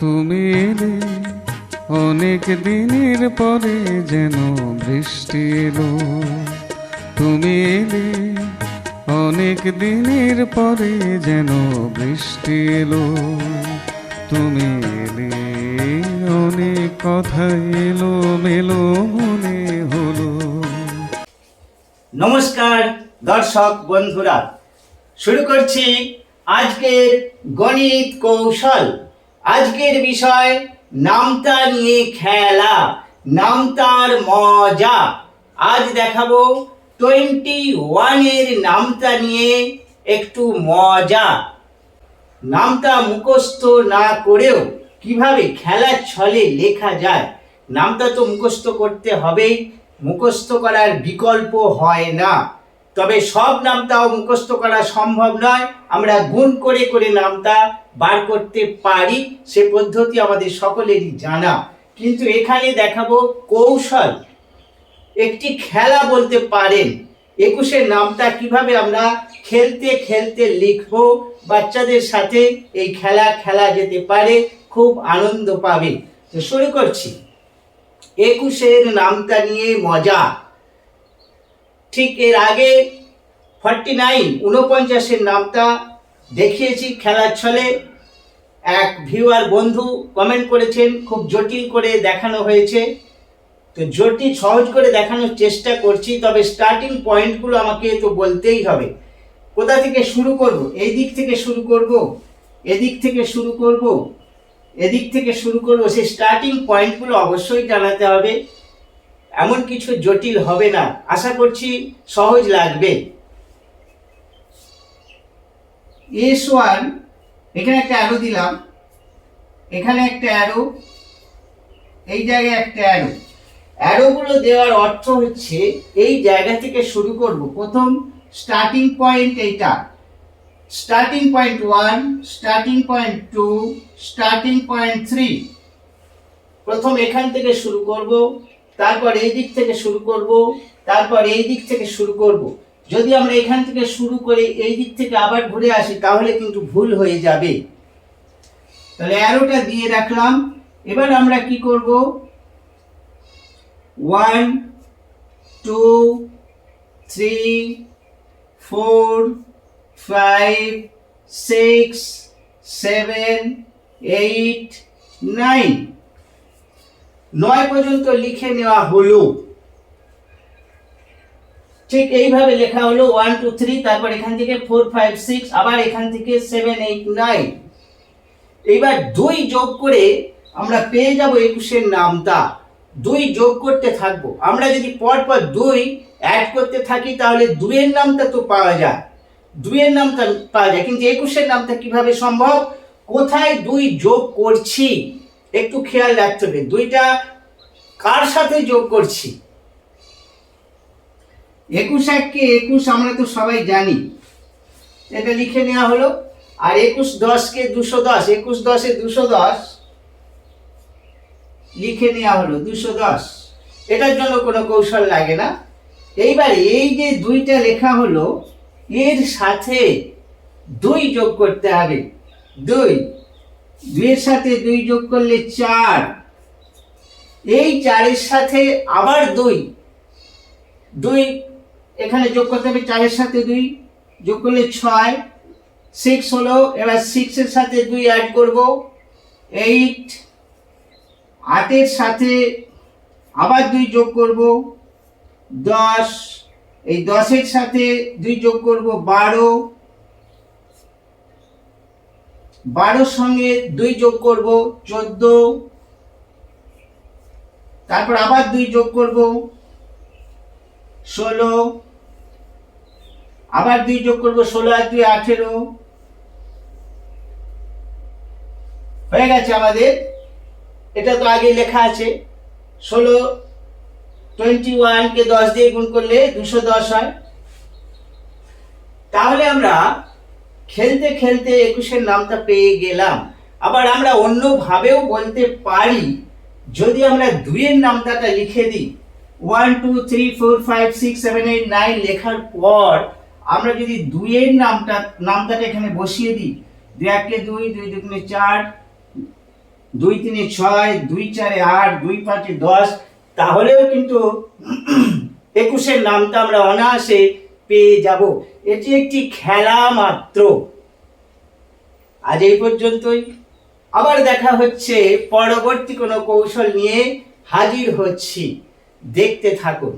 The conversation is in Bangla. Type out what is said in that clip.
তুমি এলে অনেক দিনের পরে যেন বৃষ্টি এলো। তুমি এলে অনেক দিনের পরে যেন বৃষ্টি এলো। তুমি এলে অনেক কথা এলো, মেলো মনে হলো। নমস্কার দর্শক বন্ধুরা, শুরু করছি আজকের গণিত কৌশল। আজকের বিষয়, নামতা নিয়ে খেলা, নামতার মজা। আজ দেখাবো টোয়েন্টি ওয়ানের নামতা নিয়ে একটু মজা। নামতা মুখস্থ না করেও কীভাবে খেলার ছলে লেখা যায় নামটা তো মুখস্থ করতে হবেই মুখস্থ করার বিকল্প হয় না। তবে সব নামটাও মুখস্থ করা সম্ভব নয়, আমরা গুণ করে করে নামটা বার করতে পারি, সে পদ্ধতি আমাদের সকলেরই জানা। কিন্তু এখানে দেখাবো কৌশল। একটি খেলা বলতে পারেন একুশের নামটা কীভাবে আমরা খেলতে খেলতে লিখব, বাচ্চাদের সাথে এই খেলা খেলা যেতে পারে, খুব আনন্দ পাবে। তো শুরু করছি। একুশের নামটা নিয়ে মজা। ঠিক এর আগে ফর্টি নাইন উনপঞ্চাশের নামটা দেখিয়েছি খেলার ছলে। এক ভিউয়ার বন্ধু কমেন্ট করেছেন, খুব জটিল করে দেখানো হয়েছে। তো জটিল, সহজ করে দেখানোর চেষ্টা করছি, তবে স্টার্টিং পয়েন্টগুলো আমাকে তো বলতেই হবে। কোথা থেকে শুরু করব? এই দিক থেকে শুরু করব? এদিক থেকে শুরু করব? এদিক থেকে শুরু করব? সেই স্টার্টিং পয়েন্টগুলো অবশ্যই জানাতে হবে। এমন কিছু জটিল হবে না। আশা করছি সহজ লাগবে। এস ওয়ান এখানে একটা অ্যারো দিলাম। এখানে একটা অ্যারো এই জায়গায় একটা অ্যারো অ্যারোগুলো দেওয়ার অর্থ হচ্ছে এই জায়গা থেকে শুরু করব। প্রথম স্টার্টিং পয়েন্ট এইটা। Starting point one starting point two starting point three প্রথম এখান থেকে শুরু করব, তারপর এই দিক থেকে শুরু করব, তারপর এই দিক থেকে শুরু করব। যদি আমরা এখান থেকে শুরু করে এই দিক থেকে আবার ঘুরে আসি, তাহলে কিন্তু ভুল হয়ে যাবে। তাহলে অ্যারোটা দিয়ে রাখলাম। এবার আমরা কি করব? One two three four five six seven eight nine নয় পর্যন্ত লিখে নেওয়া হলো। ঠিক এইভাবে লেখা হলো ওয়ান টু থ্রি তারপর এখান থেকে ফোর ফাইভ সিক্স আবার এখান থেকে সেভেন এইট নাইন এইবার দুই যোগ করে আমরা পেয়ে যাব একুশের নামটা। দুই যোগ করতে থাকব। আমরা যদি পর পর দুই অ্যাড করতে থাকি, তাহলে দুইয়ের নামটা তো পাওয়া যায়। দুইয়ের নামটা পাওয়া যায়, কিন্তু একুশের নামটা কীভাবে সম্ভব? কোথায় দুই যোগ করছি? একটু খেয়াল রাখতে হবে। দুইটা কার সাথে যোগ করছি? একুশ এককে একুশ আমরা তো সবাই জানি। এটা লিখে নেওয়া হলো, আর একুশ দশকে দুশো দশ, একুশ দশে দুশো দশ লিখে নেওয়া হলো, দুশো দশ। এটার জন্য কোনো কৌশল লাগে না। এইবার এই যে দুইটা লেখা হলো, এর সাথে দুই যোগ করতে হবে। দুই। দুইয়ের সাথে দুই যোগ করলে চার। এই চারের সাথে আবার দুই। দুই এখানে যোগ করতে হবে চারের সাথে দুই, যোগ করলে ছয়। সিক্স হলো, এবার সিক্সের সাথে দুই অ্যাড করব। এইট আটের সাথে আবার দুই যোগ করব। দশ, এই দশের সাথে দুই যোগ করব বারো। বারোর সঙ্গে দুই যোগ করব চোদ্দ। তারপর আবার দুই যোগ করব ষোলো। আবার দুই যোগ করব ষোলো আর দুই আঠেরো। হয়ে গেছে আমাদের। এটা তো আগে লেখা আছে। ষোলো টোয়েন্টি ওয়ানকে দশ দিয়ে গুণ করলে দুশো দশ হয়। তাহলে আমরা খেলতে খেলতে একুশের নামটা পেয়ে গেলাম। আবার আমরা অন্যভাবেও বলতে পারি, যদি আমরা দুইয়ের নামটাটা লিখে দিই। One two three four five six seven eight nine লেখার পর আমরা যদি দুইয়ের নামটা নামটাটা এখানে বসিয়ে দিই, দুই একে দুই দুই দুগুণে চার, দুই তিনে ছয়, দুই চারে আট, দুই পাঁচে দশ, তাহলেও কিন্তু একুশের নামটা আমরা অনায়াসে পেয়ে যাব। এটি একটি খেলা মাত্র। আজ এই পর্যন্তই। আবার দেখা হচ্ছে পরবর্তী কোনো কৌশল নিয়ে হাজির হচ্ছি। দেখতে থাকুন।